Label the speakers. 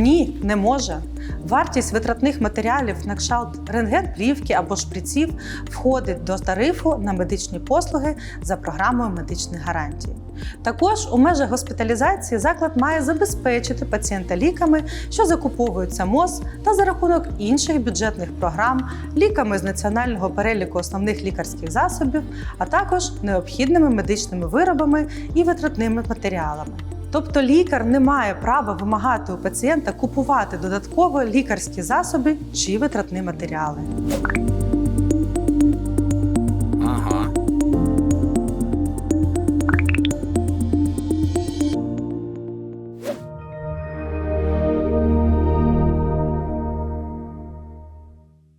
Speaker 1: Ні, не може. Вартість витратних матеріалів на кшталт рентген-плівки або шприців входить до тарифу на медичні послуги за програмою медичних гарантій. Також у межах госпіталізації заклад має забезпечити пацієнта ліками, що закуповуються МОЗ та за рахунок інших бюджетних програм, ліками з національного переліку основних лікарських засобів, а також необхідними медичними виробами і витратними матеріалами. Тобто лікар не має права вимагати у пацієнта купувати додатково лікарські засоби чи витратні матеріали.